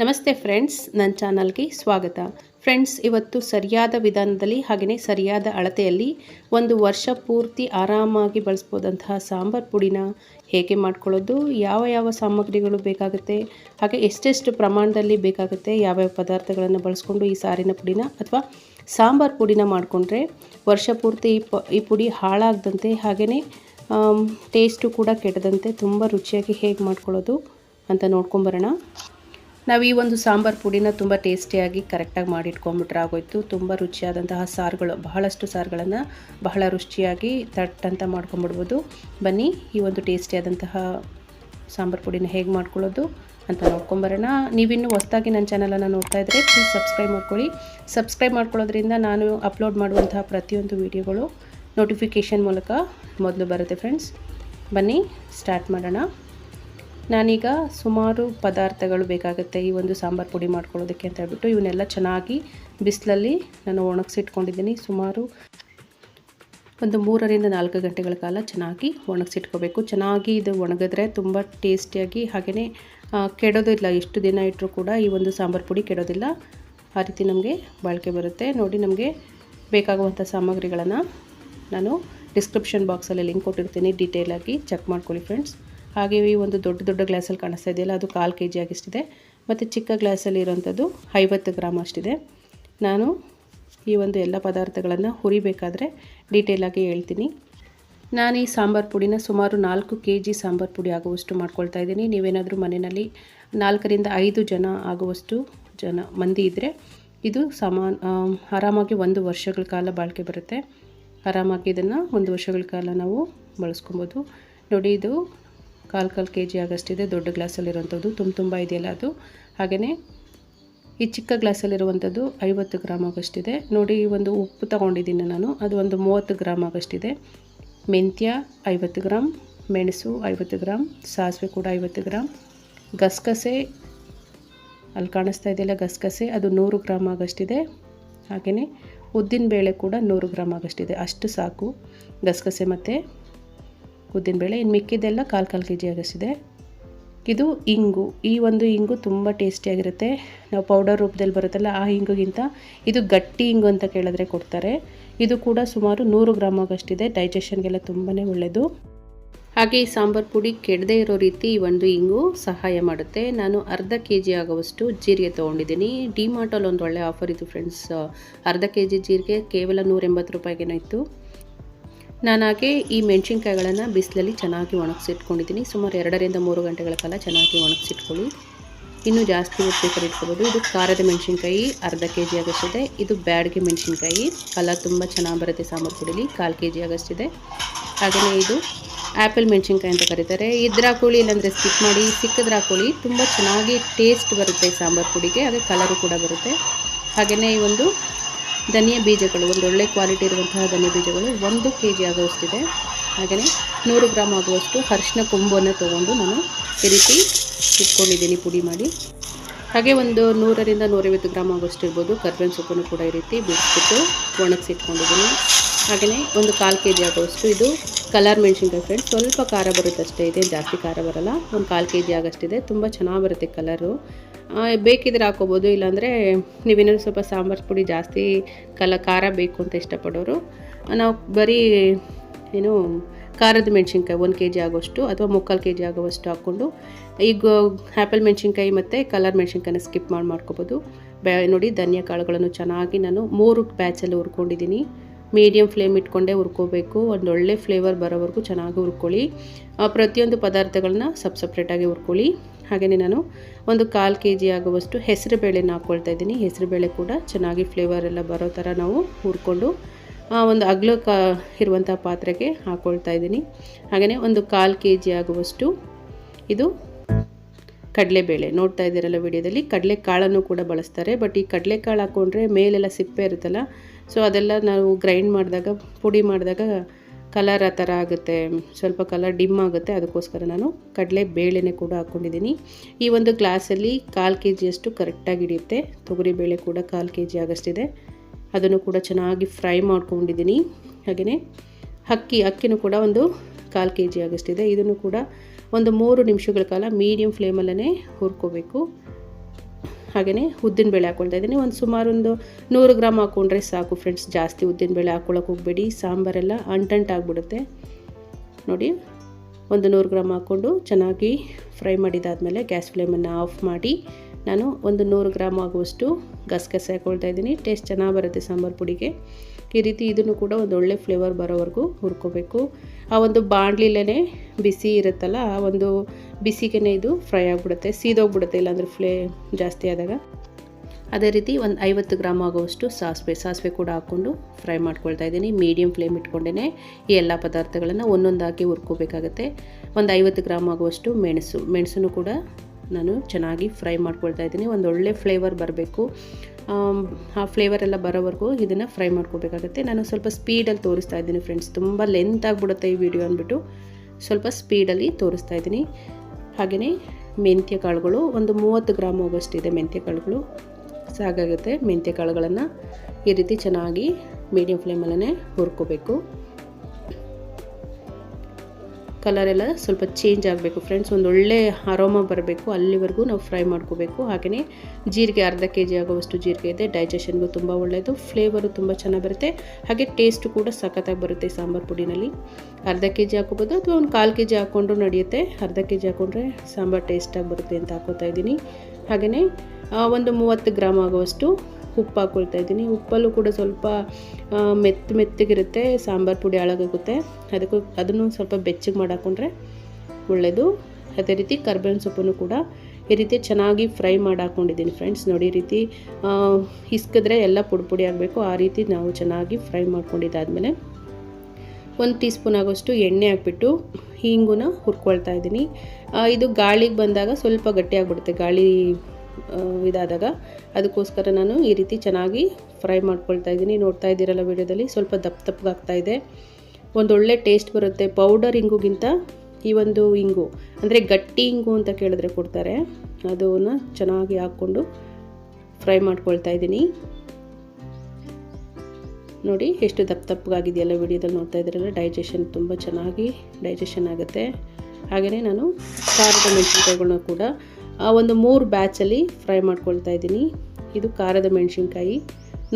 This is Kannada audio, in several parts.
ನಮಸ್ತೆ ಫ್ರೆಂಡ್ಸ್ ನನ್ನ ಚಾನಲ್ಗೆ ಸ್ವಾಗತ. ಫ್ರೆಂಡ್ಸ್, ಇವತ್ತು ಸರಿಯಾದ ವಿಧಾನದಲ್ಲಿ ಹಾಗೆಯೇ ಸರಿಯಾದ ಅಳತೆಯಲ್ಲಿ ಒಂದು ವರ್ಷ ಪೂರ್ತಿ ಆರಾಮಾಗಿ ಬಳಸ್ಬೋದಂತಹ ಸಾಂಬಾರ್ ಪುಡಿನ ಹೇಗೆ ಮಾಡ್ಕೊಳ್ಳೋದು, ಯಾವ ಯಾವ ಸಾಮಗ್ರಿಗಳು ಬೇಕಾಗುತ್ತೆ, ಹಾಗೆ ಎಷ್ಟೆಷ್ಟು ಪ್ರಮಾಣದಲ್ಲಿ ಬೇಕಾಗುತ್ತೆ, ಯಾವ್ಯಾವ ಪದಾರ್ಥಗಳನ್ನು ಬಳಸ್ಕೊಂಡು ಈ ಸಾರಿನ ಪುಡಿನ ಅಥವಾ ಸಾಂಬಾರ್ ಪುಡಿನ ಮಾಡಿಕೊಂಡ್ರೆ ವರ್ಷ ಪೂರ್ತಿ ಈ ಪುಡಿ ಹಾಳಾಗದಂತೆ ಹಾಗೆಯೇ ಟೇಸ್ಟು ಕೂಡ ಕೆಡದಂತೆ ತುಂಬ ರುಚಿಯಾಗಿ ಹೇಗೆ ಮಾಡ್ಕೊಳ್ಳೋದು ಅಂತ ನೋಡ್ಕೊಂಬರೋಣ. ನಾವು ಈ ಒಂದು ಸಾಂಬಾರ್ ಪುಡಿನ ತುಂಬ ಟೇಸ್ಟಿಯಾಗಿ ಕರೆಕ್ಟಾಗಿ ಮಾಡಿಟ್ಕೊಂಡ್ಬಿಟ್ರೆ ಆಗೋಯ್ತು. ತುಂಬ ರುಚಿಯಾದಂತಹ ಸಾರುಗಳು, ಬಹಳಷ್ಟು ಸಾರುಗಳನ್ನು ಬಹಳ ರುಚಿಯಾಗಿ ತಟ್ಟಂತ ಮಾಡ್ಕೊಂಬಿಡ್ಬೋದು. ಬನ್ನಿ, ಈ ಒಂದು ಟೇಸ್ಟಿಯಾದಂತಹ ಸಾಂಬಾರು ಪುಡಿನ ಹೇಗೆ ಮಾಡ್ಕೊಳ್ಳೋದು ಅಂತ ನೋಡ್ಕೊಂಬರೋಣ. ನೀವಿನ್ನೂ ಹೊಸ್ದಾಗಿ ನನ್ನ ಚಾನಲನ್ನು ನೋಡ್ತಾ ಇದ್ದರೆ ಪ್ಲೀಸ್ ಸಬ್ಸ್ಕ್ರೈಬ್ ಮಾಡ್ಕೊಳ್ಳಿ. ಸಬ್ಸ್ಕ್ರೈಬ್ ಮಾಡ್ಕೊಳ್ಳೋದ್ರಿಂದ ನಾನು ಅಪ್ಲೋಡ್ ಮಾಡುವಂತಹ ಪ್ರತಿಯೊಂದು ವೀಡಿಯೋಗಳು ನೋಟಿಫಿಕೇಷನ್ ಮೂಲಕ ಮೊದಲು ಬರುತ್ತೆ ಫ್ರೆಂಡ್ಸ್ ಬನ್ನಿ ಸ್ಟಾರ್ಟ್ ಮಾಡೋಣ. ನಾನೀಗ ಸುಮಾರು ಪದಾರ್ಥಗಳು ಬೇಕಾಗುತ್ತೆ ಈ ಒಂದು ಸಾಂಬಾರು ಪುಡಿ ಮಾಡ್ಕೊಳ್ಳೋದಕ್ಕೆ ಅಂತ ಹೇಳ್ಬಿಟ್ಟು ಇವನ್ನೆಲ್ಲ ಚೆನ್ನಾಗಿ ಬಿಸಿಲಲ್ಲಿ ನಾನು ಒಣಗಿಸಿಟ್ಕೊಂಡಿದ್ದೀನಿ. ಸುಮಾರು ಒಂದು ಮೂರರಿಂದ ನಾಲ್ಕು ಗಂಟೆಗಳ ಕಾಲ ಚೆನ್ನಾಗಿ ಒಣಗಿಸಿಟ್ಕೋಬೇಕು. ಚೆನ್ನಾಗಿ ಇದು ಒಣಗಿದ್ರೆ ತುಂಬ ಟೇಸ್ಟಿಯಾಗಿ ಹಾಗೆಯೇ ಕೆಡೋದಿಲ್ಲ. ಎಷ್ಟು ದಿನ ಇಟ್ಟರೂ ಕೂಡ ಈ ಒಂದು ಸಾಂಬಾರು ಪುಡಿ ಕೆಡೋದಿಲ್ಲ. ಆ ರೀತಿ ನಮಗೆ ಬಾಳಿಕೆ ಬರುತ್ತೆ. ನೋಡಿ ನಮಗೆ ಬೇಕಾಗುವಂಥ ಸಾಮಗ್ರಿಗಳನ್ನು ನಾನು ಡಿಸ್ಕ್ರಿಪ್ಷನ್ ಬಾಕ್ಸಲ್ಲಿ ಲಿಂಕ್ ಕೊಟ್ಟಿರ್ತೀನಿ. ಡೀಟೇಲಾಗಿ ಚೆಕ್ ಮಾಡ್ಕೊಳ್ಳಿ ಫ್ರೆಂಡ್ಸ್. ಹಾಗೆ ಈ ಒಂದು ದೊಡ್ಡ ದೊಡ್ಡ ಗ್ಲಾಸಲ್ಲಿ ಕಾಣಿಸ್ತಾ ಇದೆಯಲ್ಲ, ಅದು ಕಾಲು ಕೆ ಜಿ ಆಗಿಷ್ಟಿದೆ. ಮತ್ತು ಚಿಕ್ಕ ಗ್ಲಾಸಲ್ಲಿ ಇರೋಂಥದ್ದು ಐವತ್ತು ಗ್ರಾಮ್ ಅಷ್ಟಿದೆ. ನಾನು ಈ ಒಂದು ಎಲ್ಲ ಪದಾರ್ಥಗಳನ್ನು ಹುರಿಬೇಕಾದ್ರೆ ಡೀಟೇಲಾಗಿ ಹೇಳ್ತೀನಿ. ನಾನು ಈ ಸಾಂಬಾರು ಪುಡಿನ ಸುಮಾರು ನಾಲ್ಕು ಕೆ ಜಿ ಸಾಂಬಾರು ಪುಡಿ ಆಗುವಷ್ಟು ಮಾಡ್ಕೊಳ್ತಾ ಇದ್ದೀನಿ. ನೀವೇನಾದರೂ ಮನೆಯಲ್ಲಿ ನಾಲ್ಕರಿಂದ ಐದು ಜನ ಆಗುವಷ್ಟು ಜನ, ಮಂದಿ ಇದ್ದರೆ ಇದು ಸಮಾನ ಆರಾಮಾಗಿ ಒಂದು ವರ್ಷಗಳ ಕಾಲ ಬಾಳಿಕೆ ಬರುತ್ತೆ. ಆರಾಮಾಗಿ ಇದನ್ನು ಒಂದು ವರ್ಷಗಳ ಕಾಲ ನಾವು ಬಳಸ್ಕೊಬೋದು. ನೋಡಿ ಇದು ಕಾಲು ಕಾಲು ಕೆ ಜಿ ಆಗಷ್ಟಿದೆ, ದೊಡ್ಡ ಗ್ಲಾಸಲ್ಲಿರುವಂಥದ್ದು, ತುಂಬ ತುಂಬ ಇದೆಯಲ್ಲ ಅದು. ಹಾಗೆಯೇ ಈ ಚಿಕ್ಕ ಗ್ಲಾಸಲ್ಲಿರುವಂಥದ್ದು ಐವತ್ತು ಗ್ರಾಮ್ ಆಗಷ್ಟಿದೆ. ನೋಡಿ, ಈ ಒಂದು ಉಪ್ಪು ತೊಗೊಂಡಿದ್ದೀನಿ ನಾನು. ಅದು ಒಂದು ಮೂವತ್ತು ಗ್ರಾಮ್ ಆಗಷ್ಟಿದೆ. ಮೆಂತ್ಯ ಐವತ್ತು ಗ್ರಾಮ್, ಮೆಣಸು ಐವತ್ತು ಗ್ರಾಮ್, ಸಾಸಿವೆ ಕೂಡ ಐವತ್ತು ಗ್ರಾಮ್. ಗಸಗಸೆ, ಅಲ್ಲಿ ಕಾಣಿಸ್ತಾ ಇದೆಯಲ್ಲ ಗಸಗಸೆ, ಅದು ನೂರು ಗ್ರಾಮ್ ಆಗಷ್ಟಿದೆ. ಹಾಗೆಯೇ ಉದ್ದಿನಬೇಳೆ ಕೂಡ ನೂರು ಗ್ರಾಮ್ ಆಗಷ್ಟಿದೆ. ಅಷ್ಟು ಸಾಕು ಗಸಗಸೆ ಮತ್ತು. ಉದ್ದಿನಬೇಳೆ ಇನ್ನು ಮಿಕ್ಕಿದ್ದೆಲ್ಲ ಕಾಲು ಕಾಲು ಕೆ ಜಿ ಆಗಿಸಿದೆ ಇದು ಇಂಗು, ಈ ಒಂದು ಇಂಗು ತುಂಬ ಟೇಸ್ಟಿಯಾಗಿರುತ್ತೆ ನಾವು ಪೌಡರ್ ರೂಪದಲ್ಲಿ ಬರುತ್ತಲ್ಲ ಆ ಇಂಗುಗಿಂತ ಇದು ಗಟ್ಟಿ ಇಂಗು ಅಂತ ಕೇಳಿದ್ರೆ ಕೊಡ್ತಾರೆ. ಇದು ಕೂಡ ಸುಮಾರು ನೂರು ಗ್ರಾಮ್ ಆಗಷ್ಟಿದೆ ಡೈಜೆಷನ್ಗೆಲ್ಲ ತುಂಬಾ ಒಳ್ಳೆಯದು. ಹಾಗೆ ಈ ಸಾಂಬಾರು ಪುಡಿ ಕೆಡದೇ ಇರೋ ರೀತಿ ಈ ಒಂದು ಇಂಗು ಸಹಾಯ ಮಾಡುತ್ತೆ. ನಾನು ಅರ್ಧ ಕೆ ಜಿ ಆಗುವಷ್ಟು ಜೀರಿಗೆ ತೊಗೊಂಡಿದ್ದೀನಿ. ಡಿಮಾರ್ಟಲ್ಲಿ ಒಂದು ಒಳ್ಳೆ ಆಫರ್ ಇತ್ತು ಫ್ರೆಂಡ್ಸ್. ಅರ್ಧ ಕೆ ಜಿ ಜೀರಿಗೆ ಕೇವಲ ನೂರೆಂಬತ್ತು ರೂಪಾಯಿಗೇನೋ ಇತ್ತು. ನಾನು ಹಾಗೆ ಈ ಮೆಣಸಿನ್ಕಾಯಿಗಳನ್ನು ಬಿಸಿಲಲ್ಲಿ ಚೆನ್ನಾಗಿ ಒಣಗಿಸಿಟ್ಕೊಂಡಿದ್ದೀನಿ. ಸುಮಾರು ಎರಡರಿಂದ ಮೂರು ಗಂಟೆಗಳ ಕಾಲ ಚೆನ್ನಾಗಿ ಒಣಗಿಸಿಟ್ಕೊಳ್ಳಿ. ಇನ್ನೂ ಜಾಸ್ತಿ ಹೊತ್ತು ಇಟ್ಕೋಬೋದು. ಇದು ಖಾರದ ಮೆಣಸಿನ್ಕಾಯಿ, ಅರ್ಧ ಕೆ ಜಿ ಆಗಷ್ಟಿದೆ ಇದು ಬ್ಯಾಡ್ಗೆ ಮೆಣಸಿನ್ಕಾಯಿ. ಕಲರ್ ತುಂಬ ಚೆನ್ನಾಗಿ ಬರುತ್ತೆ ಸಾಂಬಾರು ಪುಡಿಲಿ. ಕಾಲು ಕೆ ಜಿ ಆಗಷ್ಟಿದೆ ಹಾಗೆಯೇ ಇದು ಆ್ಯಪಲ್ ಮೆಣಸಿನ್ಕಾಯಿ ಅಂತ ಕರೀತಾರೆ. ಇದ್ರ ಹಾಕೊಳ್ಳಿ ಇಲ್ಲಾಂದರೆ ಸ್ಕಿಪ್ ಮಾಡಿ ಸಿಕ್ಕಿದ್ರ ಹಾಕೊಳ್ಳಿ ತುಂಬ ಚೆನ್ನಾಗಿ ಟೇಸ್ಟ್ ಬರುತ್ತೆ ಸಾಂಬಾರು ಪುಡಿಗೆ. ಹಾಗೆ ಕಲರು ಕೂಡ ಬರುತ್ತೆ. ಹಾಗೆಯೇ ಈ ಒಂದು ಧನಿಯಾ ಬೀಜಗಳು, ಒಂದು ಒಳ್ಳೆ ಕ್ವಾಲಿಟಿ ಇರುವಂತಹ ಧನಿಯಾ ಬೀಜಗಳು, ಒಂದು ಕೆ ಜಿ ಆಗುವಷ್ಟಿದೆ ಹಾಗೆಯೇ ನೂರು ಗ್ರಾಮ್ ಆಗುವಷ್ಟು ಅರಿಶಿನ ಕೊಂಬನ್ನು ತೊಗೊಂಡು ನಾನು ಈ ರೀತಿ ಇಟ್ಕೊಂಡಿದ್ದೀನಿ ಪುಡಿ ಮಾಡಿ. ಹಾಗೆ ಒಂದು ನೂರರಿಂದ ನೂರೈವತ್ತು ಗ್ರಾಮ್ ಆಗುವಷ್ಟು ಇರ್ಬೋದು ಕರ್ಬೇವಿನ ಸೊಪ್ಪನ್ನು ಕೂಡ ಈ ರೀತಿ ಬಿಡಿಸ್ಬಿಟ್ಟು ಒಣಗಿಸಿಟ್ಕೊಂಡಿದ್ದೀನಿ. ಹಾಗೆಯೇ ಒಂದು ಕಾಲು ಕೆ ಜಿ ಆಗೋಷ್ಟು ಇದು ಕಲರ್ ಮೆಣಸಿನ್ಕಾಯಿ ಫ್ರೆಂಡ್ಸ್ ಸ್ವಲ್ಪ ಖಾರ ಬರುತ್ತಷ್ಟೇ, ಇದೆ ಜಾಸ್ತಿ ಖಾರ ಬರೋಲ್ಲ. ಒಂದು ಕಾಲು ಕೆ ಜಿ ಆಗೋಷ್ಟಿದೆ, ತುಂಬ ಚೆನ್ನಾಗಿ ಬರುತ್ತೆ ಕಲರು ಬೇಕಿದ್ರೆ ಹಾಕೋಬೋದು ಇಲ್ಲಾಂದರೆ ನೀವೇನಾದ್ರು ಸ್ವಲ್ಪ ಸಾಂಬಾರು ಪುಡಿ ಜಾಸ್ತಿ ಕಲ, ಖಾರ ಬೇಕು ಅಂತ ಇಷ್ಟಪಡೋರು, ನಾವು ಬರೀ ಏನು ಖಾರದ ಮೆಣಸಿನ್ಕಾಯಿ ಒಂದು ಕೆ ಜಿ ಆಗೋಷ್ಟು ಅಥವಾ ಮುಕ್ಕಾಲು ಕೆ ಜಿ ಆಗೋವಷ್ಟು ಹಾಕ್ಕೊಂಡು, ಈಗ ಆ್ಯಪಲ್ ಮೆಣಸಿನ್ಕಾಯಿ ಮತ್ತು ಕಲರ್ ಮೆಣಸಿನ್ಕಾಯಿನ ಸ್ಕಿಪ್ ಮಾಡಿ, ಮಾಡ್ಕೋಬೋದು. ಬ್ಯಾ ನೋಡಿ ಧನಿಯಾ ಕಾಳುಗಳನ್ನು ಚೆನ್ನಾಗಿ ನಾನು ಮೂರು ಬ್ಯಾಚಲ್ಲಿ ಹುರ್ಕೊಂಡಿದ್ದೀನಿ. ಮೀಡಿಯಮ್ ಫ್ಲೇಮ್ ಇಟ್ಕೊಂಡೇ ಹುರ್ಕೋಬೇಕು. ಒಂದು ಒಳ್ಳೆ ಫ್ಲೇವರ್ ಬರೋವರೆಗೂ ಚೆನ್ನಾಗಿ ಹುರ್ಕೊಳ್ಳಿ. ಪ್ರತಿಯೊಂದು ಪದಾರ್ಥಗಳನ್ನ ಸಪ್ ಸಪ್ರೇಟಾಗಿ ಹುರ್ಕೊಳ್ಳಿ. ಹಾಗೆಯೇ ನಾನು ಒಂದು ಕಾಲು ಕೆ ಜಿ ಆಗುವಷ್ಟು ಹೆಸರು ಬೇಳೆನ ಹಾಕ್ಕೊಳ್ತಾ ಇದ್ದೀನಿ. ಹೆಸರು ಬೇಳೆ ಕೂಡ ಚೆನ್ನಾಗಿ ಫ್ಲೇವರ್ ಎಲ್ಲ ಬರೋ ಥರ ನಾವು ಹುರ್ಕೊಂಡು ಒಂದು ಅಗ್ಲ ಕಾ ಇರುವಂಥ ಪಾತ್ರೆಗೆ ಹಾಕ್ಕೊಳ್ತಾ ಇದ್ದೀನಿ. ಹಾಗೆಯೇ ಒಂದು ಕಾಲು ಕೆ ಜಿ ಆಗುವಷ್ಟು ಇದು ಕಡಲೆಬೇಳೆ ನೋಡ್ತಾ ಇದ್ದೀರಲ್ಲ ವಿಡಿಯೋದಲ್ಲಿ. ಕಡಲೆಕಾಳನ್ನು ಕೂಡ ಬಳಸ್ತಾರೆ. ಬಟ್ ಈ ಕಡಲೆಕಾಳು ಹಾಕ್ಕೊಂಡ್ರೆ ಮೇಲೆಲ್ಲ ಸಿಪ್ಪೆ ಇರುತ್ತಲ್ಲ ಸೊ ಅದೆಲ್ಲ ನಾವು ಗ್ರೈಂಡ್ ಮಾಡಿದಾಗ, ಪುಡಿ ಮಾಡಿದಾಗ ಕಲರ್ ಆ ಥರ ಆಗುತ್ತೆ. ಸ್ವಲ್ಪ ಕಲರ್ ಡಿಮ್ ಆಗುತ್ತೆ. ಅದಕ್ಕೋಸ್ಕರ ನಾನು ಕಡಲೆ ಬೇಳೆನೇ ಕೂಡ ಹಾಕ್ಕೊಂಡಿದ್ದೀನಿ ಈ ಒಂದು ಗ್ಲಾಸಲ್ಲಿ ಕಾಲು ಕೆ ಜಿಯಷ್ಟು ಕರೆಕ್ಟಾಗಿ ಹಿಡಿಯುತ್ತೆ. ತೊಗರಿಬೇಳೆ ಕೂಡ ಕಾಲು ಕೆ ಜಿ ಆಗಷ್ಟಿದೆ ಅದನ್ನು ಕೂಡ ಚೆನ್ನಾಗಿ ಫ್ರೈ ಮಾಡ್ಕೊಂಡಿದ್ದೀನಿ. ಹಾಗೆಯೇ ಅಕ್ಕಿ, ಅಕ್ಕಿನೂ ಕೂಡ ಒಂದು ಕಾಲು ಕೆ ಜಿ ಆಗಷ್ಟಿದೆ ಇದನ್ನು ಕೂಡ ಒಂದು ಮೂರು ನಿಮಿಷಗಳ ಕಾಲ ಮೀಡಿಯಮ್ ಫ್ಲೇಮಲ್ಲೇ ಹುರ್ಕೋಬೇಕು. ಹಾಗೆಯೇ ಉದ್ದಿನಬೇಳೆ ಹಾಕ್ಕೊಳ್ತಾ ಇದ್ದೀನಿ. ಒಂದು ಸುಮಾರು ಒಂದು ನೂರು ಗ್ರಾಮ್ ಹಾಕ್ಕೊಂಡ್ರೆ ಸಾಕು ಫ್ರೆಂಡ್ಸ್ ಜಾಸ್ತಿ ಉದ್ದಿನಬೇಳೆ ಹಾಕ್ಕೊಳಕ್ಕೆ ಹೋಗಬೇಡಿ. ಸಾಂಬಾರೆಲ್ಲ ಅಂಟಂಟಾಗ್ಬಿಡುತ್ತೆ ನೋಡಿ, ಒಂದು ನೂರು ಗ್ರಾಮ್ ಹಾಕ್ಕೊಂಡು ಚೆನ್ನಾಗಿ ಫ್ರೈ ಮಾಡಿದಾದಮೇಲೆ ಗ್ಯಾಸ್ ಫ್ಲೇಮನ್ನು ಆಫ್ ಮಾಡಿ ನಾನು ಒಂದು ನೂರು ಗ್ರಾಮ್ ಆಗುವಷ್ಟು ಗಸಗಸೆ ಹಾಕ್ಕೊಳ್ತಾ ಇದ್ದೀನಿ. ಟೇಸ್ಟ್ ಚೆನ್ನಾಗಿ ಬರುತ್ತೆ ಸಾಂಬಾರು ಪುಡಿಗೆ. ಈ ರೀತಿ ಇದನ್ನು ಕೂಡ ಒಂದು ಒಳ್ಳೆ ಫ್ಲೇವರ್ ಬರೋವರೆಗೂ ಹುರ್ಕೋಬೇಕು. ಆ ಒಂದು ಬಾಣಲಿಲೇ ಬಿಸಿ ಇರುತ್ತಲ್ಲ, ಆ ಒಂದು ಬಿಸಿಗೆ ಇದು ಫ್ರೈ ಆಗಿಬಿಡುತ್ತೆ, ಸೀದೋಗ್ಬಿಡುತ್ತೆ, ಇಲ್ಲಾಂದರೆ ಫ್ಲೇ ಜಾಸ್ತಿ ಆದಾಗ. ಅದೇ ರೀತಿ ಒಂದು ಐವತ್ತು ಗ್ರಾಮ್ ಆಗುವಷ್ಟು ಸಾಸಿವೆ ಸಾಸಿವೆ ಕೂಡ ಹಾಕ್ಕೊಂಡು ಫ್ರೈ ಮಾಡ್ಕೊಳ್ತಾ ಇದ್ದೀನಿ. ಮೀಡಿಯಮ್ ಫ್ಲೇಮ್ ಇಟ್ಕೊಂಡೇ ಈ ಎಲ್ಲ ಪದಾರ್ಥಗಳನ್ನು ಒಂದೊಂದಾಗಿ ಹುರ್ಕೋಬೇಕಾಗತ್ತೆ. ಒಂದು ಐವತ್ತು ಗ್ರಾಮ್ ಆಗುವಷ್ಟು ಮೆಣಸು, ಮೆಣಸನ್ನು ಕೂಡ ನಾನು ಚೆನ್ನಾಗಿ ಫ್ರೈ ಮಾಡ್ಕೊಳ್ತಾ ಇದ್ದೀನಿ. ಒಳ್ಳೆ ಫ್ಲೇವರ್ ಬರಬೇಕು. ಆ ಫ್ಲೇವರ್ ಎಲ್ಲ ಬರೋವರೆಗೂ ಇದನ್ನು ಫ್ರೈ ಮಾಡ್ಕೋಬೇಕಾಗುತ್ತೆ. ನಾನು ಸ್ವಲ್ಪ ಸ್ಪೀಡಲ್ಲಿ ತೋರಿಸ್ತಾ ಇದ್ದೀನಿ ಫ್ರೆಂಡ್ಸ್ ತುಂಬ ಲೆಂತ್ ಆಗಿಬಿಡುತ್ತೆ ಈ ವಿಡಿಯೋ ಅಂದ್ಬಿಟ್ಟು. ಸ್ವಲ್ಪ ಸ್ಪೀಡಲ್ಲಿ ತೋರಿಸ್ತಾ ಇದ್ದೀನಿ. ಹಾಗೆಯೇ ಮೆಂತ್ಯ ಕಾಳುಗಳು ಒಂದು ಮೂವತ್ತು ಗ್ರಾಮ್ ಹೋಗೋಷ್ಟಿದೆ ಮೆಂತ್ಯ ಕಾಳುಗಳು ಸಾಕಾಗುತ್ತೆ ಮೆಂತ್ಯ ಕಾಳುಗಳನ್ನು ಈ ರೀತಿ ಚೆನ್ನಾಗಿ ಮೀಡಿಯಂ ಫ್ಲೇಮಲ್ಲೇ ಹುರ್ಕೋಬೇಕು. ಕಲರ್ ಎಲ್ಲ ಸ್ವಲ್ಪ ಚೇಂಜ್ ಆಗಬೇಕು. ಫ್ರೆಂಡ್ಸ್, ಒಂದು ಒಳ್ಳೆ ಅರೋಮ ಬರಬೇಕು. ಅಲ್ಲಿವರೆಗೂ ನಾವು ಫ್ರೈ ಮಾಡ್ಕೋಬೇಕು. ಹಾಗೆಯೇ ಜೀರಿಗೆ ಅರ್ಧ ಕೆ ಜಿ ಆಗುವಷ್ಟು ಜೀರಿಗೆ ಇದೆ. ಡೈಜೆಷನ್ಗೂ ತುಂಬ ಒಳ್ಳೆಯದು ಫ್ಲೇವರು ತುಂಬ ಚೆನ್ನಾಗಿ ಬರುತ್ತೆ. ಹಾಗೆ ಟೇಸ್ಟು ಕೂಡ ಸಖತ್ತಾಗಿ ಬರುತ್ತೆ ಸಾಂಬಾರು ಪುಡಿನಲ್ಲಿ. ಅರ್ಧ ಕೆ ಜಿ ಹಾಕೋಬೋದು ಅಥವಾ ಒಂದು ಕಾಲು ಕೆ ಜಿ ಹಾಕ್ಕೊಂಡ್ರು ನಡೆಯುತ್ತೆ. ಅರ್ಧ ಕೆ ಜಿ ಹಾಕ್ಕೊಂಡ್ರೆ ಸಾಂಬಾರು ಟೇಸ್ಟಾಗಿ ಬರುತ್ತೆ ಅಂತ ಹಾಕೋತಾ ಇದ್ದೀನಿ. ಹಾಗೆಯೇ ಒಂದು ಮೂವತ್ತು ಗ್ರಾಮ್ ಆಗುವಷ್ಟು ಉಪ್ಪು ಹಾಕ್ಕೊಳ್ತಾ ಇದ್ದೀನಿ. ಉಪ್ಪಲ್ಲೂ ಕೂಡ ಸ್ವಲ್ಪ ಮೆತ್ತ ಮೆತ್ತಗಿರುತ್ತೆ, ಸಾಂಬಾರು ಪುಡಿ ಹಾಳಾಗುತ್ತೆ ಅದಕ್ಕೂ ಅದನ್ನು ಸ್ವಲ್ಪ ಬೆಚ್ಚಗೆ ಮಾಡಾಕೊಂಡ್ರೆ ಒಳ್ಳೆಯದು ಅದೇ ರೀತಿ ಕರ್ಬೇವಿನ ಸೊಪ್ಪನ್ನು ಕೂಡ ಈ ರೀತಿ ಚೆನ್ನಾಗಿ ಫ್ರೈ ಮಾಡಿ ಹಾಕ್ಕೊಂಡಿದ್ದೀನಿ ಫ್ರೆಂಡ್ಸ್. ನೋಡಿ ರೀತಿ ಇಸ್ಕಿದ್ರೆ ಎಲ್ಲ ಪುಡಿ ಪುಡಿ ಆಗಬೇಕು. ಆ ರೀತಿ ನಾವು ಚೆನ್ನಾಗಿ ಫ್ರೈ ಮಾಡ್ಕೊಂಡಿದ್ದಾದಮೇಲೆ ಒಂದು ಟೀ ಸ್ಪೂನ್ ಆಗೋಷ್ಟು ಎಣ್ಣೆ ಹಾಕ್ಬಿಟ್ಟು ಹಿಂಗೂನ ಹುರ್ಕೊಳ್ತಾ ಇದ್ದೀನಿ. ಇದು ಗಾಳಿಗೆ ಬಂದಾಗ ಸ್ವಲ್ಪ ಗಟ್ಟಿಯಾಗ್ಬಿಡುತ್ತೆ ಗಾಳಿ ಇದಾದಾಗ ಅದಕ್ಕೋಸ್ಕರ ನಾನು ಈ ರೀತಿ ಚೆನ್ನಾಗಿ ಫ್ರೈ ಮಾಡ್ಕೊಳ್ತಾ ಇದ್ದೀನಿ. ನೋಡ್ತಾ ಇದ್ದೀರಲ್ಲ ವಿಡಿಯೋದಲ್ಲಿ? ಸ್ವಲ್ಪ ದಪ್ಪ ದಪ್ಪಗಾಗ್ತಾ ಇದೆ. ಒಂದೊಳ್ಳೆ ಟೇಸ್ಟ್ ಬರುತ್ತೆ. ಪೌಡರ್ ಇಂಗುಗಿಂತ ಈ ಒಂದು ಇಂಗು, ಅಂದರೆ ಗಟ್ಟಿ ಇಂಗು ಅಂತ ಕೇಳಿದ್ರೆ ಕೊಡ್ತಾರೆ. ಅದನ್ನು ಚೆನ್ನಾಗಿ ಹಾಕ್ಕೊಂಡು ಫ್ರೈ ಮಾಡ್ಕೊಳ್ತಾ ಇದ್ದೀನಿ. ನೋಡಿ, ಎಷ್ಟು ದಪ್ಪ ದಪ್ಪಗಾಗಿದೆಯಲ್ಲ ವಿಡಿಯೋದಲ್ಲಿ ನೋಡ್ತಾ ಇದ್ದೀರಲ್ಲ? ಡೈಜೆಷನ್ ತುಂಬ ಚೆನ್ನಾಗಿ ಡೈಜೆಷನ್ ಆಗುತ್ತೆ. ಹಾಗೆಯೇ ನಾನು ಖಾರದ ಮೆಣಸಿನ್ಕಾಯಿಗಳನ್ನ ಕೂಡ ಒಂದು ಮೂರು ಬ್ಯಾಚಲ್ಲಿ ಫ್ರೈ ಮಾಡ್ಕೊಳ್ತಾ ಇದ್ದೀನಿ. ಇದು ಖಾರದ ಮೆಣಸಿನ್ಕಾಯಿ.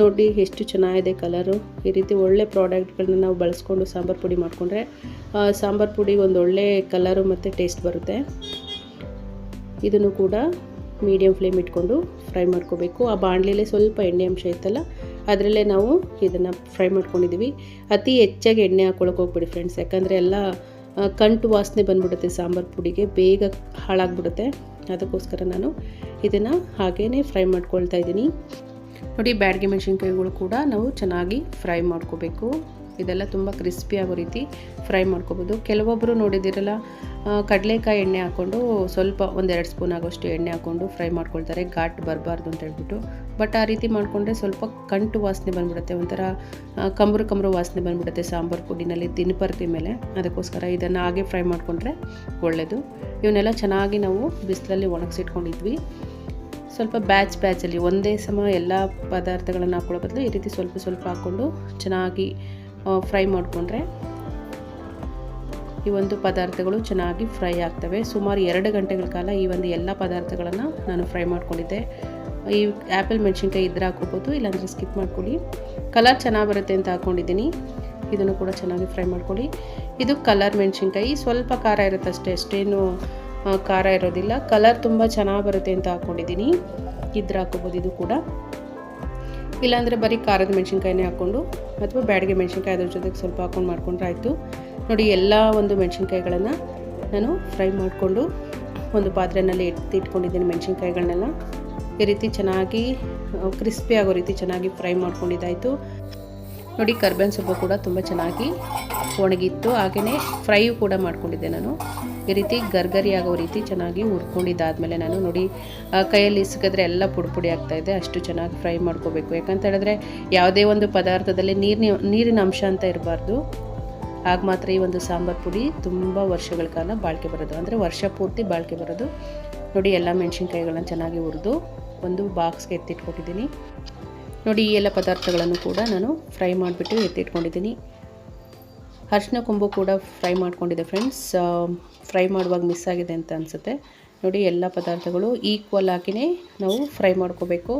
ನೋಡಿ ಎಷ್ಟು ಚೆನ್ನಾಗಿದೆ ಕಲರು ಈ ರೀತಿ ಒಳ್ಳೆ ಪ್ರಾಡಕ್ಟ್ಗಳನ್ನ ನಾವು ಬಳಸ್ಕೊಂಡು ಸಾಂಬಾರು ಪುಡಿ ಮಾಡಿಕೊಂಡ್ರೆ ಸಾಂಬಾರು ಪುಡಿ ಒಂದು ಒಳ್ಳೆ ಕಲರು ಮತ್ತು ಟೇಸ್ಟ್ ಬರುತ್ತೆ. ಇದನ್ನು ಕೂಡ ಮೀಡಿಯಮ್ ಫ್ಲೇಮ್ ಇಟ್ಕೊಂಡು ಫ್ರೈ ಮಾಡ್ಕೋಬೇಕು. ಆ ಬಾಣಲಿಲೇ ಸ್ವಲ್ಪ ಎಣ್ಣೆ ಅಂಶ ಇತ್ತಲ್ಲ, ಅದರಲ್ಲೇ ನಾವು ಇದನ್ನು ಫ್ರೈ ಮಾಡ್ಕೊಂಡಿದ್ದೀವಿ ಅತಿ ಹೆಚ್ಚಾಗಿ ಎಣ್ಣೆ ಹಾಕ್ಕೊಳಕ್ಕೆ ಹೋಗ್ಬಿಡಿ ಫ್ರೆಂಡ್ಸ್ ಯಾಕಂದರೆ ಎಲ್ಲ ಕಂಟು ವಾಸನೆ ಬಂದ್ಬಿಡುತ್ತೆ ಸಾಂಬಾರು ಪುಡಿಗೆ. ಬೇಗ ಹಾಳಾಗ್ಬಿಡುತ್ತೆ. ಅದಕ್ಕೋಸ್ಕರ ನಾನು ಇದನ್ನು ಹಾಗೇ ಫ್ರೈ ಮಾಡ್ಕೊಳ್ತಾ ಇದ್ದೀನಿ. ನೋಡಿ, ಬ್ಯಾಡ್ಗೆ ಮೆಣಸಿನ್ಕಾಯಿಗಳು ಕೂಡ ನಾವು ಚೆನ್ನಾಗಿ ಫ್ರೈ ಮಾಡ್ಕೋಬೇಕು. ಇದೆಲ್ಲ ತುಂಬ ಕ್ರಿಸ್ಪಿ ಆಗೋ ರೀತಿ ಫ್ರೈ ಮಾಡ್ಕೋಬೋದು. ಕೆಲವೊಬ್ಬರು ನೋಡಿದಿರಲ್ಲ ಕಡಲೆಕಾಯಿ ಎಣ್ಣೆ ಹಾಕ್ಕೊಂಡು ಸ್ವಲ್ಪ ಒಂದೆರಡು ಸ್ಪೂನ್ ಆಗೋಷ್ಟು ಎಣ್ಣೆ ಹಾಕ್ಕೊಂಡು ಫ್ರೈ ಮಾಡ್ಕೊಳ್ತಾರೆ. ಘಾಟ್ ಬರಬಾರ್ದು ಅಂತ ಹೇಳ್ಬಿಟ್ಟು ಬಟ್ ಆ ರೀತಿ ಮಾಡಿಕೊಂಡ್ರೆ ಸ್ವಲ್ಪ ಕಂಟು ವಾಸನೆ ಬಂದ್ಬಿಡುತ್ತೆ, ಒಂಥರ ಕಂಬ್ರು ಕಂಬ್ರು ವಾಸನೆ ಬಂದ್ಬಿಡುತ್ತೆ ಸಾಂಬಾರು ಪುಡಿನಲ್ಲಿ ದಿನಪರ್ತಿ ಮೇಲೆ. ಅದಕ್ಕೋಸ್ಕರ ಇದನ್ನು ಹಾಗೆ ಫ್ರೈ ಮಾಡಿಕೊಂಡ್ರೆ ಒಳ್ಳೆಯದು ಇವನ್ನೆಲ್ಲ ಚೆನ್ನಾಗಿ ನಾವು ಬಿಸಿಲಲ್ಲಿ ಒಣಗಿಸಿಟ್ಕೊಂಡಿದ್ವಿ. ಸ್ವಲ್ಪ ಬ್ಯಾಚ್ ಬ್ಯಾಚಲ್ಲಿ ಒಂದೇ ಸಮ ಎಲ್ಲ ಪದಾರ್ಥಗಳನ್ನು ಹಾಕೊಳ್ಳೋ ಬದಲು ಈ ರೀತಿ ಸ್ವಲ್ಪ ಸ್ವಲ್ಪ ಹಾಕ್ಕೊಂಡು ಚೆನ್ನಾಗಿ ಫ್ರೈ ಮಾಡಿಕೊಂಡ್ರೆ ಈ ಒಂದು ಪದಾರ್ಥಗಳು ಚೆನ್ನಾಗಿ ಫ್ರೈ ಆಗ್ತವೆ. ಸುಮಾರು ಎರಡು ಗಂಟೆಗಳ ಕಾಲ ಈ ಒಂದು ಎಲ್ಲ ಪದಾರ್ಥಗಳನ್ನು ನಾನು ಫ್ರೈ ಮಾಡ್ಕೊಂಡಿದ್ದೆ. ಈ ಆ್ಯಪಲ್ ಮೆಣಸಿನ್ಕಾಯಿ ಇದ್ರೆ ಹಾಕೋಬೋದು ಇಲ್ಲಾಂದರೆ ಸ್ಕಿಪ್ ಮಾಡ್ಕೊಳ್ಳಿ. ಕಲರ್ ಚೆನ್ನಾಗಿ ಬರುತ್ತೆ ಅಂತ ಹಾಕ್ಕೊಂಡಿದ್ದೀನಿ ಇದನ್ನು ಕೂಡ ಚೆನ್ನಾಗಿ ಫ್ರೈ ಮಾಡ್ಕೊಳ್ಳಿ. ಇದು ಕಲರ್ ಮೆಣಸಿನ್ಕಾಯಿ. ಸ್ವಲ್ಪ ಖಾರ ಇರುತ್ತೆ ಅಷ್ಟೇ, ಅಷ್ಟೇನು ಖಾರ ಇರೋದಿಲ್ಲ. ಕಲರ್ ತುಂಬ ಚೆನ್ನಾಗಿ ಬರುತ್ತೆ ಅಂತ ಹಾಕ್ಕೊಂಡಿದ್ದೀನಿ ಇದ್ರೆ ಹಾಕೋಬೋದು ಇದು ಕೂಡ. ಇಲ್ಲಾಂದರೆ ಬರೀ ಖಾರದ ಮೆಣಸಿನ್ಕಾಯಿನೇ ಹಾಕ್ಕೊಂಡು ಅಥವಾ ಬ್ಯಾಡಿಗೆ ಮೆಣಸಿನ್ಕಾಯಿ ಅದ್ರ ಜೊತೆಗೆ ಸ್ವಲ್ಪ ಹಾಕ್ಕೊಂಡು ಮಾಡ್ಕೊಂಡ್ರೆ ಆಯಿತು. ನೋಡಿ, ಎಲ್ಲ ಒಂದು ಮೆಣಸಿನ್ಕಾಯಿಗಳನ್ನು ನಾನು ಫ್ರೈ ಮಾಡಿಕೊಂಡು ಒಂದು ಪಾತ್ರೆಯಲ್ಲಿ ಎತ್ತಿ ಇಟ್ಕೊಂಡಿದ್ದೀನಿ ಮೆಣಸಿನ್ಕಾಯಿಗಳನ್ನೆಲ್ಲ ಈ ರೀತಿ ಚೆನ್ನಾಗಿ ಕ್ರಿಸ್ಪಿ ಆಗೋ ರೀತಿ ಚೆನ್ನಾಗಿ ಫ್ರೈ ಮಾಡ್ಕೊಂಡಿದ್ದಾಯಿತು. ನೋಡಿ, ಕರ್ಬೇವಿನ ಸೊಪ್ಪು ಕೂಡ ತುಂಬ ಚೆನ್ನಾಗಿ ಒಣಗಿತ್ತು. ಹಾಗೆಯೇ ಫ್ರೈಯು ಕೂಡ ಮಾಡ್ಕೊಂಡಿದ್ದೆ ನಾನು. ಈ ರೀತಿ ಗರ್ಗರಿ ಆಗೋ ರೀತಿ ಚೆನ್ನಾಗಿ ಹುರ್ಕೊಂಡಿದ್ದಾದಮೇಲೆ ನಾನು ನೋಡಿ ಕೈಯಲ್ಲಿ ಇಸ್ಕಿದ್ರೆ ಎಲ್ಲ ಪುಡಿ ಪುಡಿ ಆಗ್ತಾಯಿದೆ ಅಷ್ಟು ಚೆನ್ನಾಗಿ ಫ್ರೈ ಮಾಡ್ಕೋಬೇಕು. ಯಾಕಂತ ಹೇಳಿದ್ರೆ ಯಾವುದೇ ಒಂದು ಪದಾರ್ಥದಲ್ಲಿ ನೀರಿನ ನೀರಿನ ಅಂಶ ಅಂತ ಇರಬಾರ್ದು. ಆಗ ಮಾತ್ರ ಈ ಒಂದು ಸಾಂಬಾರು ಪುಡಿ ತುಂಬ ವರ್ಷಗಳ ಕಾಲ ಬಾಳಿಕೆ ಬರೋದು. ಅಂದರೆ ವರ್ಷ ಪೂರ್ತಿ ಬಾಳಿಕೆ ಬರೋದು. ನೋಡಿ, ಎಲ್ಲ ಮೆಣಸಿನ್ಕಾಯಿಗಳನ್ನ ಚೆನ್ನಾಗಿ ಹುರಿದು ಒಂದು ಬಾಕ್ಸ್ಗೆ ಎತ್ತಿಟ್ಕೊಂಡಿದ್ದೀನಿ. ನೋಡಿ, ಈ ಎಲ್ಲ ಪದಾರ್ಥಗಳನ್ನು ಕೂಡ ನಾನು ಫ್ರೈ ಮಾಡಿಬಿಟ್ಟು ಎತ್ತಿಟ್ಕೊಂಡಿದ್ದೀನಿ. ಅರಿಶಿನ ಕೊಂಬು ಕೂಡ ಫ್ರೈ ಮಾಡ್ಕೊಂಡಿದ್ದೆ ಫ್ರೆಂಡ್ಸ್ ಫ್ರೈ ಮಾಡುವಾಗ ಮಿಸ್ ಆಗಿದೆ ಅಂತ ಅನಿಸುತ್ತೆ. ನೋಡಿ, ಎಲ್ಲ ಪದಾರ್ಥಗಳು ಈಕ್ವಲ್ ಆಗಿನೇ ನಾವು ಫ್ರೈ ಮಾಡ್ಕೋಬೇಕು.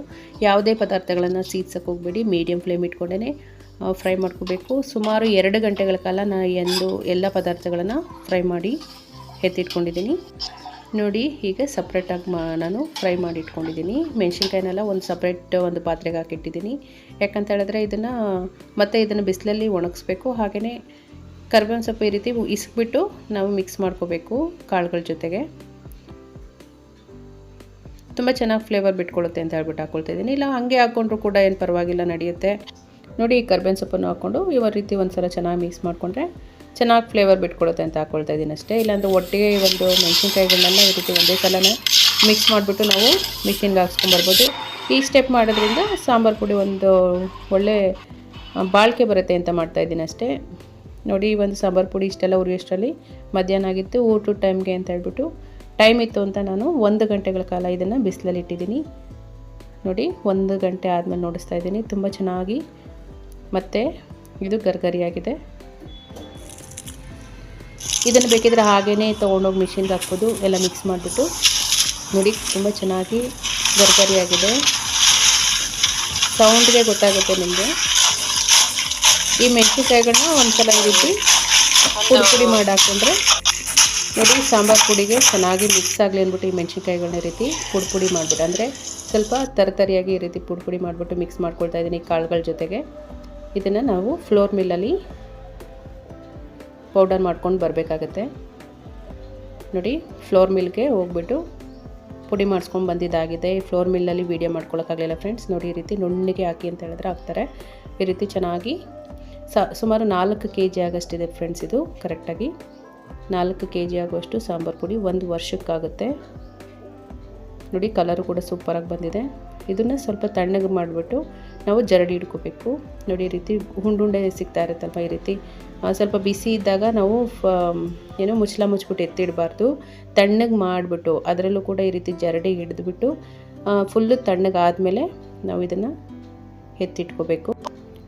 ಯಾವುದೇ ಪದಾರ್ಥಗಳನ್ನು ಸೀದ್ಸಕ್ಕೆ ಹೋಗಬೇಡಿ ಮೀಡಿಯಮ್ ಫ್ಲೇಮ್ ಇಟ್ಕೊಂಡೇ ಫ್ರೈ ಮಾಡ್ಕೋಬೇಕು. ಸುಮಾರು ಎರಡು ಗಂಟೆಗಳ ಕಾಲ ನಾನು ಎಂದು ಎಲ್ಲ ಪದಾರ್ಥಗಳನ್ನು ಫ್ರೈ ಮಾಡಿ ಎತ್ತಿಟ್ಕೊಂಡಿದ್ದೀನಿ. ನೋಡಿ ಹೀಗೆ ಸಪ್ರೇಟಾಗಿ ಮಾ ನಾನು ಫ್ರೈ ಮಾಡಿ ಇಟ್ಕೊಂಡಿದ್ದೀನಿ. ಮೆಣಸಿನ್ಕಾಯಿನೆಲ್ಲ ಒಂದು ಸಪ್ರೇಟ್ ಒಂದು ಪಾತ್ರೆಗೆ ಹಾಕಿಟ್ಟಿದ್ದೀನಿ. ಯಾಕಂತ ಹೇಳಿದ್ರೆ ಇದನ್ನು ಮತ್ತೆ ಇದನ್ನು ಬಿಸಿಲಲ್ಲಿ ಒಣಗಿಸ್ಬೇಕು. ಹಾಗೆಯೇ ಕರ್ಬೇವಿನ ಸೊಪ್ಪು ಈ ರೀತಿ ಇಸ್ಕ್ಬಿಟ್ಟು ನಾವು ಮಿಕ್ಸ್ ಮಾಡ್ಕೋಬೇಕು ಕಾಳುಗಳ ಜೊತೆಗೆ. ತುಂಬ ಚೆನ್ನಾಗಿ ಫ್ಲೇವರ್ ಬಿಟ್ಕೊಳ್ಳುತ್ತೆ ಅಂತ ಹೇಳ್ಬಿಟ್ಟು ಹಾಕ್ಕೊಳ್ತಾ ಇದ್ದೀನಿ. ಇಲ್ಲ, ಹಾಗೆ ಹಾಕ್ಕೊಂಡ್ರು ಕೂಡ ಏನು ಪರವಾಗಿಲ್ಲ, ನಡೆಯುತ್ತೆ. ನೋಡಿ, ಈ ಕರ್ಬೇವಿನ ಸೊಪ್ಪನ್ನು ಹಾಕ್ಕೊಂಡು ಇವ ರೀತಿ ಒಂದು ಸಲ ಚೆನ್ನಾಗಿ ಮಿಕ್ಸ್ ಮಾಡಿಕೊಂಡ್ರೆ ಚೆನ್ನಾಗಿ ಫ್ಲೇವರ್ ಬಿಟ್ಕೊಡುತ್ತೆ ಅಂತ ಹಾಕ್ಕೊಳ್ತಾ ಇದ್ದೀನಿ ಅಷ್ಟೇ. ಇಲ್ಲಾಂದರೆ ಒಟ್ಟಿಗೆ ಒಂದು ಮೆಣಸಿನ್ಕಾಯಿಗಳನ್ನೆಲ್ಲ ಈ ರೀತಿ ಒಂದೇ ಸಲನೇ ಮಿಕ್ಸ್ ಮಾಡಿಬಿಟ್ಟು ನಾವು ಮಿಷಿನ್ಗೆ ಹಾಕ್ಸ್ಕೊಂಬರ್ಬೋದು ಈ ಸ್ಟೆಪ್ ಮಾಡೋದ್ರಿಂದ ಸಾಂಬಾರು ಪುಡಿ ಒಂದು ಒಳ್ಳೆ ಬಾಳಿಕೆ ಬರುತ್ತೆ ಅಂತ ಮಾಡ್ತಾ ಇದ್ದೀನಿ ಅಷ್ಟೇ. ನೋಡಿ ಒಂದು ಸಾಂಬಾರು ಪುಡಿ ಇಷ್ಟೆಲ್ಲ ಉರಿಯೋಷ್ಟರಲ್ಲಿ ಮಧ್ಯಾಹ್ನ ಆಗಿತ್ತು, ಊಟದ ಟೈಮ್ಗೆ ಅಂತ ಹೇಳ್ಬಿಟ್ಟು ಟೈಮ್ ಇತ್ತು ಅಂತ ನಾನು ಒಂದು ಗಂಟೆಗಳ ಕಾಲ ಇದನ್ನು ಬಿಸಿಲಲ್ಲಿ ಇಟ್ಟಿದ್ದೀನಿ. ನೋಡಿ, ಒಂದು ಗಂಟೆ ಆದಮೇಲೆ ನೋಡಿಸ್ತಾ ಇದ್ದೀನಿ. ತುಂಬ ಚೆನ್ನಾಗಿ, ಮತ್ತು ಇದು ಗರ್ಗರಿಯಾಗಿದೆ. ಇದನ್ನು ಬೇಕಿದ್ರೆ ಹಾಗೇ ತೊಗೊಂಡೋಗಿ ಮಿಷಿನ್ಗೆ ಹಾಕ್ಬೋದು. ಎಲ್ಲ ಮಿಕ್ಸ್ ಮಾಡಿಬಿಟ್ಟು. ನೋಡಿ, ತುಂಬ ಚೆನ್ನಾಗಿ ಗರ್ಗರಿಯಾಗಿದೆ. ಸೌಂಡ್ಗೆ ಗೊತ್ತಾಗುತ್ತೆ ನಿಮಗೆ. ಈ ಮೆಣಸಿನ್ಕಾಯಿಗಳನ್ನ ಒಂದು ಸಲ ರೀತಿ ಪುಡಿ ಪುಡಿ ಮಾಡಿ ಹಾಕ್ಕೊಂಡ್ರೆ ನೋಡಿ, ಸಾಂಬಾರು ಪುಡಿಗೆ ಚೆನ್ನಾಗಿ ಮಿಕ್ಸ್ ಆಗಲಿ ಅಂದ್ಬಿಟ್ಟು ಈ ಮೆಣಸಿನ್ಕಾಯಿಗಳನ್ನ ರೀತಿ ಪುಡಿ ಪುಡಿ ಮಾಡಿಬಿಟ್ಟು. ಅಂದರೆ ಸ್ವಲ್ಪ ತರತರಿಯಾಗಿ ಈ ರೀತಿ ಪುಡಿ ಪುಡಿ ಮಾಡಿಬಿಟ್ಟು ಮಿಕ್ಸ್ ಮಾಡ್ಕೊಳ್ತಾ ಇದ್ದೀನಿ ಕಾಳುಗಳ ಜೊತೆಗೆ. ಇದನ್ನು ನಾವು ಫ್ಲೋರ್ ಮಿಲ್ಲಲ್ಲಿ ಪೌಡರ್ ಮಾಡ್ಕೊಂಡು ಬರಬೇಕಾಗತ್ತೆ. ನೋಡಿ ಫ್ಲೋರ್ ಮಿಲ್ಗೆ ಹೋಗ್ಬಿಟ್ಟು ಪುಡಿ ಮಾಡಿಸ್ಕೊಂಡು ಬಂದಿದ್ದಾಗಿದೆ. ಈ ಫ್ಲೋರ್ ಮಿಲ್ಲಲ್ಲಿ ವೀಡಿಯೋ ಮಾಡ್ಕೊಳಕ್ಕಾಗಲಿಲ್ಲ ಫ್ರೆಂಡ್ಸ್ ನೋಡಿ, ಈ ರೀತಿ ನುಣ್ಣಿಗೆ ಹಾಕಿ ಅಂತ ಹೇಳಿದ್ರೆ ಹಾಕ್ತಾರೆ. ಈ ರೀತಿ ಚೆನ್ನಾಗಿ ಸುಮಾರು ನಾಲ್ಕು ಕೆ ಜಿ ಆಗೋಷ್ಟಿದೆ ಫ್ರೆಂಡ್ಸ್ ಇದು ಕರೆಕ್ಟಾಗಿ ನಾಲ್ಕು ಕೆ ಜಿ ಆಗುವಷ್ಟು ಸಾಂಬಾರು ಪುಡಿ ಒಂದು ವರ್ಷಕ್ಕಾಗುತ್ತೆ. ನೋಡಿ ಕಲರು ಕೂಡ ಸೂಪರಾಗಿ ಬಂದಿದೆ. ಇದನ್ನು ಸ್ವಲ್ಪ ತಣ್ಣಗೆ ಮಾಡಿಬಿಟ್ಟು ನಾವು ಜರಡಿ ಹಿಡ್ಕೋಬೇಕು ನೋಡಿ, ಈ ರೀತಿ ಹುಂಡುಂಡೆ ಸಿಗ್ತಾ ಇರುತ್ತಲ್ವ ಈ ರೀತಿ? ಸ್ವಲ್ಪ ಬಿಸಿ ಇದ್ದಾಗ ನಾವು ಏನೋ ಮುಚ್ಚಲ ಮುಚ್ಚಿಬಿಟ್ಟು ಎತ್ತಿಡಬಾರ್ದು. ತಣ್ಣಗೆ ಮಾಡಿಬಿಟ್ಟು ಅದರಲ್ಲೂ ಕೂಡ ಈ ರೀತಿ ಜರಡಿ ಹಿಡಿದ್ಬಿಟ್ಟು ಫುಲ್ಲು ತಣ್ಣಗಾದಮೇಲೆ ನಾವು ಇದನ್ನು ಎತ್ತಿಟ್ಕೋಬೇಕು.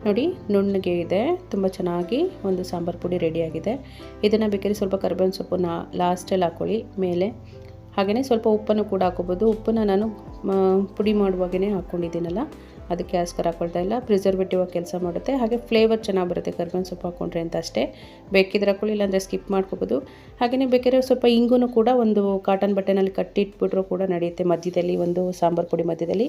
ನೋಡಿ, ನುಣ್ಣಗೆ ಇದೆ. ತುಂಬ ಚೆನ್ನಾಗಿ ಒಂದು ಸಾಂಬಾರು ಪುಡಿ ರೆಡಿಯಾಗಿದೆ ಇದನ್ನು ಬೇಕಾದ್ರೆ ಸ್ವಲ್ಪ ಕರ್ಬೇವಿನ ಸೊಪ್ಪನ್ನ ಲಾಸ್ಟಲ್ಲಿ ಹಾಕ್ಕೊಳ್ಳಿ ಮೇಲೆ ಹಾಗೆಯೇ ಸ್ವಲ್ಪ ಉಪ್ಪನ್ನು ಕೂಡ ಹಾಕೋಬೋದು ಉಪ್ಪನ್ನು ನಾನು ಪುಡಿ ಮಾಡುವಾಗೇ ಹಾಕ್ಕೊಂಡಿದ್ದೀನಲ್ಲ, ಅದಕ್ಕೆ ಆಸ್ಕರ ಹಾಕೊಳ್ತಾ ಇಲ್ಲ. ಪ್ರಿಸರ್ವೇಟಿವ್ ಆಗಿ ಕೆಲಸ ಮಾಡುತ್ತೆ. ಹಾಗೆ ಫ್ಲೇವರ್ ಚೆನ್ನಾಗಿ ಬರುತ್ತೆ. ಕರ್ಬೇವಿನ ಸೊಪ್ಪು ಹಾಕ್ಕೊಂಡ್ರೆ ಅಂತ ಅಷ್ಟೇ. ಬೇಕಿದ್ರೆ ಹಾಕೊಳ್ಳಿ, ಇಲ್ಲಾಂದರೆ ಸ್ಕಿಪ್ ಮಾಡ್ಕೋಬೋದು. ಹಾಗೆಯೇ ಬೇಕಾದ್ರೆ ಸ್ವಲ್ಪ ಇಂಗೂ ಕೂಡ ಒಂದು ಕಾಟನ್ ಬಟ್ಟೆನಲ್ಲಿ ಕಟ್ಟಿಟ್ಬಿಟ್ರೂ ಕೂಡ ನಡೆಯುತ್ತೆ ಮಧ್ಯದಲ್ಲಿ, ಒಂದು ಸಾಂಬಾರು ಪುಡಿ ಮಧ್ಯದಲ್ಲಿ.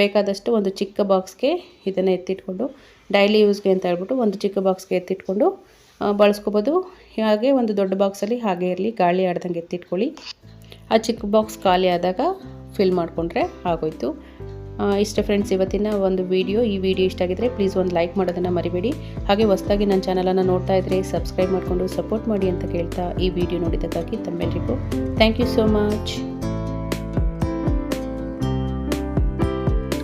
ಬೇಕಾದಷ್ಟು ಒಂದು ಚಿಕ್ಕ ಬಾಕ್ಸ್ಗೆ ಇದನ್ನು ಎತ್ತಿಟ್ಕೊಂಡು ಡೈಲಿ ಯೂಸ್ಗೆ ಅಂತ ಹೇಳ್ಬಿಟ್ಟು ಒಂದು ಚಿಕ್ಕ ಬಾಕ್ಸ್ಗೆ ಎತ್ತಿಟ್ಕೊಂಡು ಬಳಸ್ಕೋಬೋದು. ಹಾಗೆ ಒಂದು ದೊಡ್ಡ ಬಾಕ್ಸಲ್ಲಿ ಹಾಗೆ ಇರಲಿ, ಗಾಳಿ ಆಡ್ದಂಗೆ ಎತ್ತಿಟ್ಕೊಳ್ಳಿ. ಆ ಚಿಕ್ಕ ಬಾಕ್ಸ್ ಖಾಲಿ ಆದಾಗ ಫಿಲ್ ಮಾಡಿಕೊಂಡ್ರೆ ಆಗೋಯ್ತು. ಇಷ್ಟೇ ಫ್ರೆಂಡ್ಸ್ ಇವತ್ತಿನ ಒಂದು ವಿಡಿಯೋ ಈ ವಿಡಿಯೋ ಇಷ್ಟ ಆಗಿದ್ರೆ ಪ್ಲೀಸ್ ಒಂದು ಲೈಕ್ ಮಾಡೋದನ್ನು ಮರಿಬೇಡಿ. ಹಾಗೆ ಹೊಸದಾಗಿ ನನ್ನ ಚಾನಲನ್ನು ನೋಡ್ತಾ ಇದ್ದರೆ ಸಬ್ಸ್ಕ್ರೈಬ್ ಮಾಡಿಕೊಂಡು ಸಪೋರ್ಟ್ ಮಾಡಿ ಅಂತ ಕೇಳ್ತಾ ಈ ವಿಡಿಯೋ ನೋಡಿದ್ದಕ್ಕಾಗಿ ತಮ್ಮೆಲ್ಲರಿಗೂ ಥ್ಯಾಂಕ್ ಯು ಸೋ ಮಚ್